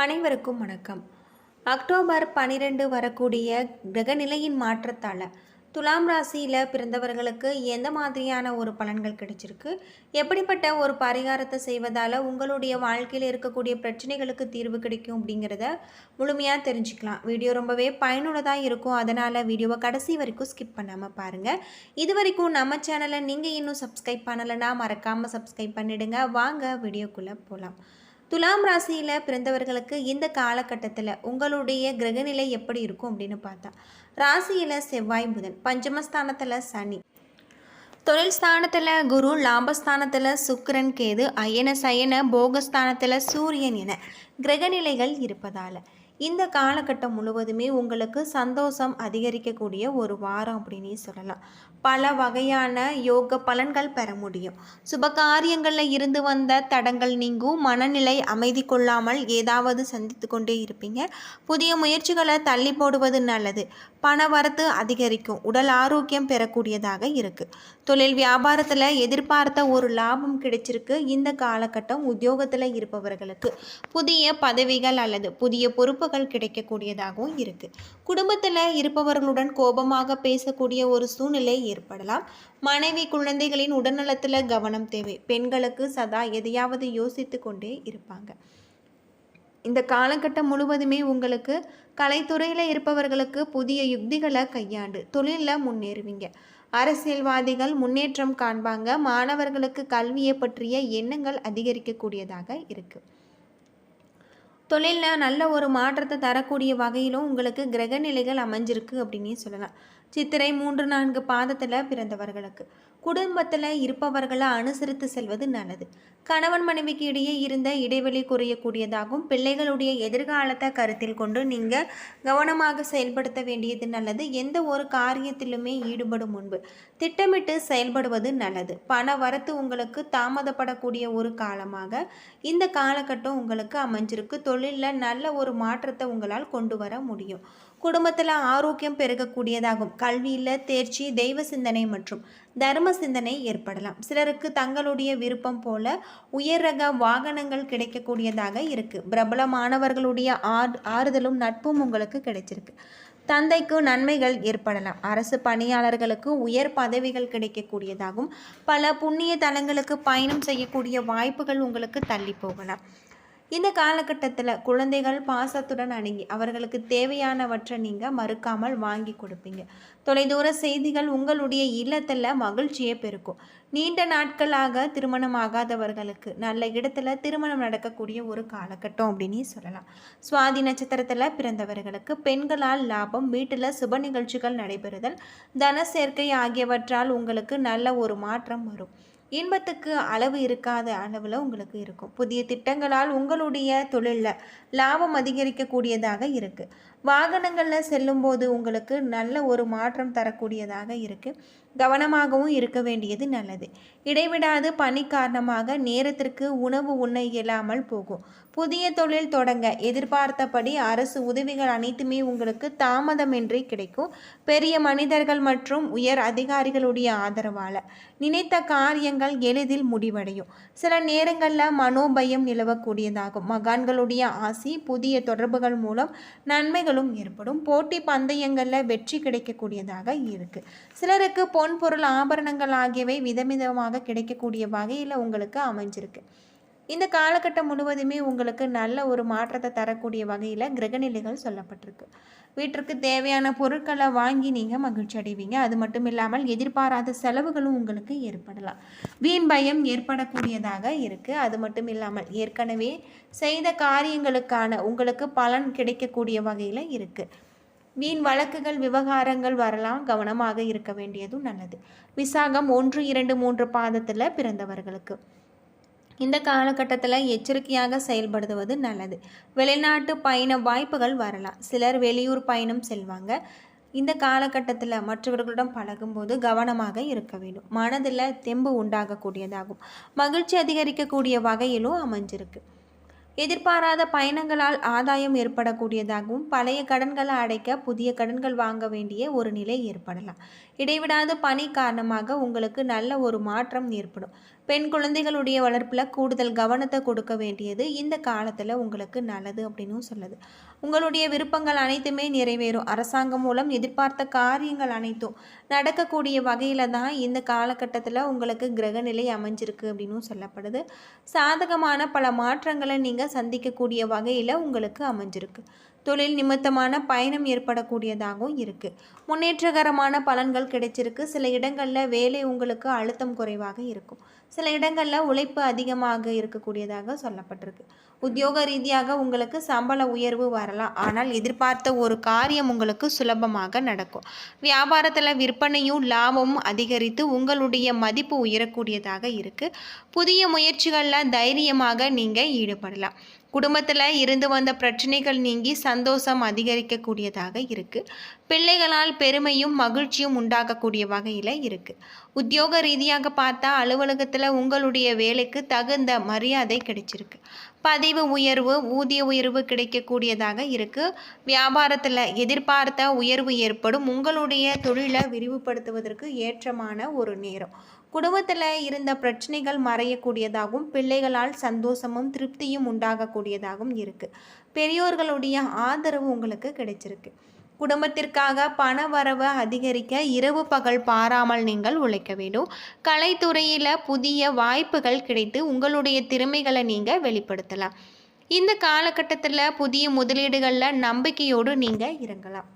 அனைவருக்கும் வணக்கம். அக்டோபர் பன்னிரெண்டு வரக்கூடிய கிரகநிலையின் மாற்றத்தால் துலாம் ராசியில் பிறந்தவர்களுக்கு எந்த மாதிரியான ஒரு பலன்கள் கிடைச்சிருக்கு? எப்படிப்பட்ட ஒரு பரிகாரத்தை செய்வதால் உங்களுடைய வாழ்க்கையில் இருக்கக்கூடிய பிரச்சனைகளுக்கு தீர்வு கிடைக்கும் அப்படிங்கிறத முழுமையாக தெரிஞ்சுக்கலாம். வீடியோ ரொம்பவே பயனுள்ளதாக இருக்கும். அதனால் வீடியோவை கடைசி வரைக்கும் ஸ்கிப் பண்ணாமல் பாருங்கள் இது வரைக்கும் நம்ம சேனலை நீங்கள் இன்னும் சப்ஸ்கிரைப் பண்ணலைன்னா மறக்காமல் சப்ஸ்கிரைப் பண்ணிடுங்க. வாங்க வீடியோக்குள்ளே போகலாம் துலாம் ராசியில் பிறந்தவர்களுக்கு இந்த காலகட்டத்தில் உங்களுடைய கிரகநிலை எப்படி இருக்கும் அப்படின்னு பார்த்தா ராசியில் செவ்வாய் புதன் பஞ்சமஸ்தானத்தில் சனி. தொழில் ஸ்தானத்தில் குரு லாபஸ்தானத்தில் சுக்கரன் கேது அயன சயன போகஸ்தானத்தில் சூரியன் என கிரகநிலைகள் இருப்பதால். இந்த காலகட்டம் முழுவதுமே உங்களுக்கு சந்தோஷம் அதிகரிக்கக்கூடிய ஒரு வாரம் அப்படின்னே சொல்லலாம். பல வகையான யோக பலன்கள் பெற முடியும். சுப காரியங்களில் இருந்து வந்த தடங்கள் நீங்கும். மனநிலை அமைதி கொள்ளாமல் ஏதாவது சந்தித்து கொண்டே இருப்பீங்க. புதிய முயற்சிகளை தள்ளி போடுவது நல்லது. பண வரத்து அதிகரிக்கும். உடல் ஆரோக்கியம் பெறக்கூடியதாக இருக்குது தொழில் வியாபாரத்தில் எதிர்பார்த்த ஒரு லாபம் கிடைச்சிருக்கு. இந்த காலகட்டம் உத்தியோகத்தில் இருப்பவர்களுக்கு. புதிய பதவிகள் அல்லது புதிய பொறுப்பு பொறுப்புகள் கிடைக்கக்கூடியதாகவும் இருக்குது குடும்பத்தில் இருப்பவர்களுடன் கோபமாக பேசக்கூடிய ஒரு சூழ்நிலை ஏற்படலாம். மனைவி குழந்தைகளின் உடல்நலத்தில் கவனம் தேவை. பெண்களுக்கு சதா எதையாவது யோசித்து கொண்டே இருப்பாங்க. இந்த காலகட்டம் முழுவதுமே உங்களுக்கு கலைத்துறையில் இருப்பவர்களுக்கு புதிய யுக்திகளை கையாண்டு தொழிலில் முன்னேறுவீங்க. அரசியல்வாதிகள் முன்னேற்றம் காண்பாங்க. மாணவர்களுக்கு கல்வியை பற்றிய எண்ணங்கள் அதிகரிக்கக்கூடியதாக இருக்குது தொழிலில் நல்ல ஒரு மாற்றத்தை தரக்கூடிய வகையிலும் உங்களுக்கு கிரக நிலைகள் அமைஞ்சிருக்கு அப்படின்னே சொல்லலாம். சித்திரை மூன்று நான்கு பாதத்தில் பிறந்தவர்களுக்கு. குடும்பத்தில் இருப்பவர்களை அனுசரித்து செல்வது நல்லது. கணவன் மனைவிக்கு இடையே இருந்த இடைவெளி குறையக்கூடியதாகவும் பிள்ளைகளுடைய எதிர்காலத்தை கருத்தில் கொண்டு நீங்கள் கவனமாக செயல்படுத்த வேண்டியது நல்லது. எந்த ஒரு காரியத்திலுமே ஈடுபடும் முன்பு திட்டமிட்டு செயல்படுவது நல்லது. பண வரத்து உங்களுக்கு தாமதப்படக்கூடிய ஒரு காலமாக இந்த காலகட்டம் உங்களுக்கு அமைஞ்சிருக்கு. தொழிலில் நல்ல ஒரு மாற்றத்தை உங்களால் கொண்டு வர முடியும். குடும்பத்தில் ஆரோக்கியம் பெருகக்கூடியதாகும். கல்வியில் தேர்ச்சி தெய்வ சிந்தனை மற்றும் தர்ம சிந்தனை ஏற்படலாம். சிலருக்கு தங்களுடைய விருப்பம் போல உயர் ரக வாகனங்கள் கிடைக்கக்கூடியதாக இருக்குது பிரபலமானவர்களுடைய ஆறு ஆறுதலும் நட்பும் உங்களுக்கு கிடைச்சிருக்கு. தந்தைக்கு நன்மைகள் ஏற்படலாம். அரசு பணியாளர்களுக்கு உயர் பதவிகள் கிடைக்கக்கூடியதாகும். பல புண்ணிய தலங்களுக்கு பயணம் செய்யக்கூடிய வாய்ப்புகள் உங்களுக்கு தள்ளி போகலாம். இந்த காலகட்டத்தில் குழந்தைகள் பாசத்துடன் அணுகி அவர்களுக்கு தேவையானவற்றை நீங்கள் மறுக்காமல் வாங்கி கொடுப்பீங்க. தொலைதூர செய்திகள் உங்களுடைய இல்லத்தில் மகிழ்ச்சியை பெருக்கும். நீண்ட நாட்களாக திருமணம் ஆகாதவர்களுக்கு நல்ல இடத்துல திருமணம் நடக்கக்கூடிய ஒரு காலகட்டம் அப்படின்னு சொல்லலாம். சுவாதி நட்சத்திரத்தில் பிறந்தவர்களுக்கு பெண்களால் லாபம் வீட்டில் சுப நிகழ்ச்சிகள் நடைபெறுதல் தன சேர்க்கை ஆகியவற்றால் உங்களுக்கு நல்ல ஒரு மாற்றம் வரும். இன்பத்துக்கு அளவு இருக்காத அளவில் உங்களுக்கு இருக்கும். புதிய திட்டங்களால் உங்களுடைய தொழிலில் லாபம் அதிகரிக்கக்கூடியதாக இருக்குது வாகனங்களில் செல்லும்போது உங்களுக்கு நல்ல ஒரு மாற்றம் தரக்கூடியதாக இருக்குது கவனமாகவும் இருக்க வேண்டியது நல்லது. இடைவிடாது பணி காரணமாக நேரத்திற்கு உணவு உண்ண இயலாமல் போகும். புதிய தொழில் தொடங்க எதிர்பார்த்தபடி அரசு உதவிகள் அனைத்துமே உங்களுக்கு தாமதமின்றி கிடைக்கும். பெரிய மனிதர்கள் மற்றும் உயர் அதிகாரிகளுடைய ஆதரவால் நினைத்த காரியங்கள் எளிதில் முடிவடையும். சில நேரங்களில் மனோபயம் நிலவக்கூடியதாகும். மகான்களுடைய ஆசி புதிய தொடர்புகள் மூலம் நன்மைகள் நன்மைகளும் ஏற்படும். போட்டி பந்தயங்களில் வெற்றி கிடைக்கக்கூடியதாக இருக்குது சிலருக்கு பொன் பொருள் ஆபரணங்கள் ஆகியவை விதவிதமாக கிடைக்கக்கூடிய வகையில் உங்களுக்கு அமைஞ்சிருக்கு. இந்த காலகட்டம் முழுவதுமே உங்களுக்கு நல்ல ஒரு மாற்றத்தை தரக்கூடிய வகையில் கிரகநிலைகள் சொல்லப்பட்டிருக்கு. வீட்டிற்கு தேவையான பொருட்களை வாங்கி நீங்கள் மகிழ்ச்சி அடைவீங்க. அது மட்டும் இல்லாமல் எதிர்பாராத செலவுகளும் உங்களுக்கு ஏற்படலாம். வீண் பயம் ஏற்படக்கூடியதாக இருக்குது அது மட்டும் இல்லாமல் ஏற்கனவே செய்த காரியங்களுக்கான உங்களுக்கு பலன் கிடைக்கக்கூடிய வகையில் இருக்குது வீண் வழக்குகள் விவகாரங்கள் வரலாம். கவனமாக இருக்க வேண்டியதும் நல்லது. விசாகம் ஒன்று இரண்டு மூன்று பாதத்தில் பிறந்தவர்களுக்கு. இந்த காலகட்டத்தில் எச்சரிக்கையாக செயல்படுத்துவது நல்லது. வெளிநாட்டு பயண வாய்ப்புகள் வரலாம். சிலர் வெளியூர் பயணம் செல்வாங்க. இந்த காலகட்டத்தில் மற்றவர்களிடம் பழகும்போது கவனமாக இருக்க வேண்டும். மனதில் தெம்பு உண்டாகக்கூடியதாகும். மகிழ்ச்சி அதிகரிக்கக்கூடிய வகையிலும் அமைஞ்சிருக்கு. எதிர்பாராத பயணங்களால் ஆதாயம் ஏற்படக்கூடியதாகவும் பழைய கடன்களை அடைக்க புதிய கடன்கள் வாங்க வேண்டிய ஒரு நிலை ஏற்படலாம். இடைவிடாத பணி காரணமாக உங்களுக்கு நல்ல ஒரு மாற்றம் ஏற்படும். பெண் குழந்தைகளுடைய வளர்ப்பில் கூடுதல் கவனத்தை கொடுக்க வேண்டியது இந்த காலத்தில் உங்களுக்கு நல்லது அப்படின்னும் சொல்லுது. உங்களுடைய விருப்பங்கள் அனைத்துமே நிறைவேறும். அரசாங்கம் மூலம் எதிர்பார்த்த காரியங்கள் அனைத்தும் நடக்கக்கூடிய வகையில் தான் இந்த காலகட்டத்தில் உங்களுக்கு கிரகநிலை அமைஞ்சிருக்கு அப்படின்னும் சொல்லப்படுது. சாதகமான பல மாற்றங்களை நீங்கள் சந்திக்கக்கூடிய வகையில் உங்களுக்கு அமைஞ்சிருக்கு. தொழில் நிமித்தமான பயணம் ஏற்படக்கூடியதாகவும் இருக்குது முன்னேற்றகரமான பலன்கள் கிடைச்சிருக்கு. சில இடங்களில் வேலை உங்களுக்கு அழுத்தம் குறைவாக இருக்கும். சில இடங்களில் உழைப்பு அதிகமாக இருக்கக்கூடியதாக சொல்லப்பட்டிருக்கு. உத்தியோக ரீதியாக உங்களுக்கு சம்பள உயர்வு வரலாம். ஆனால் எதிர்பார்த்த ஒரு காரியம் உங்களுக்கு சுலபமாக நடக்கும். வியாபாரத்தில் விற்பனையும் லாபமும் அதிகரித்து உங்களுடைய மதிப்பு உயரக்கூடியதாக இருக்குது புதிய முயற்சிகளில் தைரியமாக நீங்கள் ஈடுபடலாம். குடும்பத்தில் இருந்து வந்த பிரச்சனைகள் நீங்கி சந்தோஷம் அதிகரிக்கக்கூடியதாக இருக்குது பிள்ளைகளால் பெருமையும் மகிழ்ச்சியும் உண்டாகக்கூடிய வகையில் இருக்குது உத்தியோக ரீதியாக பார்த்தா அலுவலகத்தில் உங்களுடைய வேலைக்கு தகுந்த மரியாதை கிடைச்சிருக்கு. பதிவு உயர்வு ஊதிய உயர்வு கிடைக்கக்கூடியதாக இருக்குது வியாபாரத்தில் எதிர்பார்த்த உயர்வு ஏற்படும். உங்களுடைய தொழிலை விரிவுபடுத்துவதற்கு ஏற்றமான ஒரு நேரம். குடும்பத்தில் இருந்த பிரச்சனைகள் மறையக்கூடியதாகவும் பிள்ளைகளால் சந்தோஷமும் திருப்தியும் உண்டாகக்கூடியதாகவும் இருக்குது பெரியோர்களுடைய ஆதரவு உங்களுக்கு கிடைச்சிருக்கு. குடும்பத்திற்காக பண வரவு அதிகரிக்க இரவு பகல் பாராமல் நீங்கள் உழைக்க வேண்டும். கலைத்துறையில் புதிய வாய்ப்புகள் கிடைத்து உங்களுடைய திறமைகளை நீங்கள் வெளிப்படுத்தலாம். இந்த காலகட்டத்தில் புதிய முதலீடுகளில் நம்பிக்கையோடு நீங்கள் இறங்கலாம்.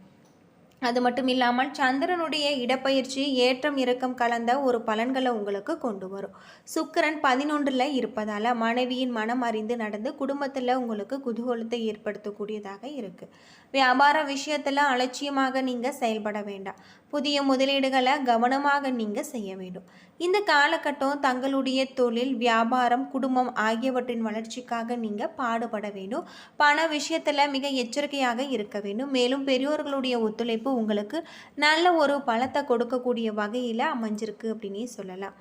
அது மட்டும் இல்லாமல் சந்திரனுடைய இடப்பயிற்சி ஏற்றம் இறக்கம் கலந்த ஒரு பலன்களை உங்களுக்கு கொண்டு வரும். சுக்கரன் பதினொன்றில் இருப்பதால் மனைவியின் மனம் அறிந்து நடந்து குடும்பத்தில் உங்களுக்கு குதூகலத்தை ஏற்படுத்தக்கூடியதாக இருக்குது வியாபார விஷயத்தில் அலட்சியமாக நீங்கள் செயல்பட வேண்டாம். புதிய முதலீடுகளை கவனமாக நீங்கள் செய்ய வேண்டும். இந்த காலகட்டம் தங்களுடைய தொழில் வியாபாரம் குடும்பம் ஆகியவற்றின் வளர்ச்சிக்காக நீங்கள் பாடுபட வேண்டும். பண விஷயத்தில் மிக எச்சரிக்கையாக இருக்க வேண்டும். மேலும் பெரியோர்களுடைய ஒத்துழைப்பு உங்களுக்கு நல்ல ஒரு பலத்தை கொடுக்கக்கூடிய வகையில் அமைஞ்சிருக்கு அப்படின்னே சொல்லலாம்.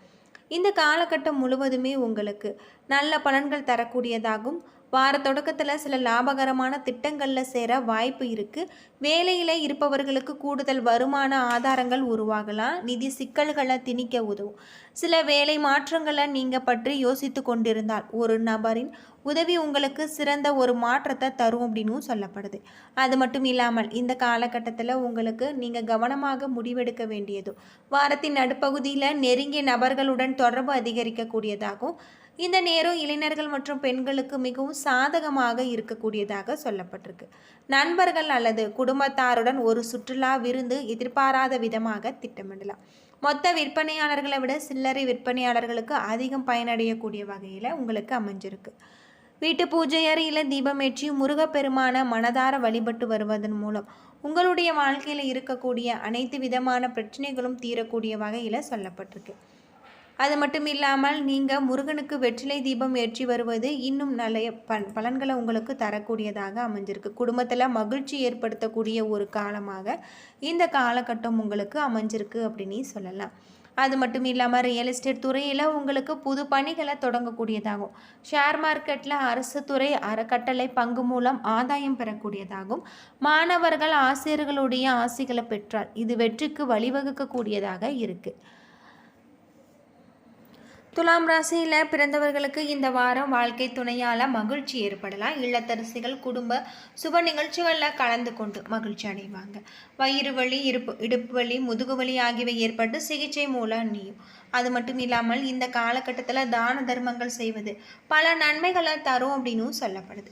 இந்த காலகட்டம் முழுவதுமே உங்களுக்கு நல்ல பலன்கள் தரக்கூடியதாகும். வார தொடக்கத்தில் சில லாபகரமான திட்டங்களில் சேர வாய்ப்பு இருக்குது வேலையில் இருப்பவர்களுக்கு கூடுதல் வருமான ஆதாரங்கள் உருவாகலாம். நிதி சிக்கல்களை திணிக்க உதவும். சில வேலை மாற்றங்களை நீங்கள் பற்றி யோசித்து கொண்டிருந்தால் ஒரு நபரின் உதவி உங்களுக்கு சிறந்த ஒரு மாற்றத்தை தரும் அப்படின்னு சொல்லப்படுது. அது மட்டும் இல்லாமல் இந்த காலகட்டத்தில் உங்களுக்கு நீங்கள் கவனமாக முடிவெடுக்க வேண்டியதும் வாரத்தின் நடுப்பகுதியில் நெருங்கிய நபர்களுடன் தொடர்பு அதிகரிக்கக்கூடியதாகவும் இந்த நேரம் இளைஞர்கள் மற்றும் பெண்களுக்கு மிகவும் சாதகமாக இருக்கக்கூடியதாக சொல்லப்பட்டிருக்கு. நண்பர்கள் அல்லது குடும்பத்தாருடன் ஒரு சுற்றுலா விருந்து எதிர்பாராத விதமாக திட்டமிடலாம். மொத்த விற்பனையாளர்களை விட சில்லறை விற்பனையாளர்களுக்கு அதிகம் பயனடையக்கூடிய வகையில் உங்களுக்கு அமைஞ்சிருக்கு. வீட்டு பூஜை அறையில் தீபமேற்றி முருகப்பெருமான மனதார வழிபட்டு வருவதன் மூலம் உங்களுடைய வாழ்க்கையில் இருக்கக்கூடிய அனைத்து விதமான பிரச்சனைகளும் தீரக்கூடிய வகையில் சொல்லப்பட்டிருக்கு. அது மட்டும் இல்லாமல் நீங்கள் முருகனுக்கு வெற்றிலை தீபம் ஏற்றி வருவது இன்னும் நல்ல பன் பலன்களை உங்களுக்கு தரக்கூடியதாக அமைஞ்சிருக்கு. குடும்பத்தில் மகிழ்ச்சி ஏற்படுத்தக்கூடிய ஒரு காலமாக இந்த காலகட்டம் உங்களுக்கு அமைஞ்சிருக்கு அப்படின்னு சொல்லலாம். அது மட்டும் இல்லாமல் ரியல் எஸ்டேட் துறையில் உங்களுக்கு புது பணிகளை தொடங்கக்கூடியதாகும். ஷேர் மார்க்கெட்டில் அரசு துறை அறக்கட்டளை பங்கு மூலம் ஆதாயம் பெறக்கூடியதாகும். மாணவர்கள் ஆசிரியர்களுடைய ஆசைகளை பெற்றால் இது வெற்றிக்கு வழிவகுக்கக்கூடியதாக இருக்குது துலாம் ராசியில் பிறந்தவர்களுக்கு இந்த வாரம் வாழ்க்கை துணையால் மகிழ்ச்சி ஏற்படலாம். இல்லத்தரசிகள் குடும்ப சுப நிகழ்ச்சிகளில் கலந்து கொண்டு மகிழ்ச்சி அடைவாங்க. வயிறு வலி இருப்பு இடுப்பு வலி முதுகு வலி ஆகியவை ஏற்பட்டு சிகிச்சை மூலம் நீயும். அது மட்டும் இல்லாமல் இந்த காலகட்டத்தில் தான தர்மங்கள் செய்வது பல நன்மைகளை தரும் அப்படின்னும் சொல்லப்படுது.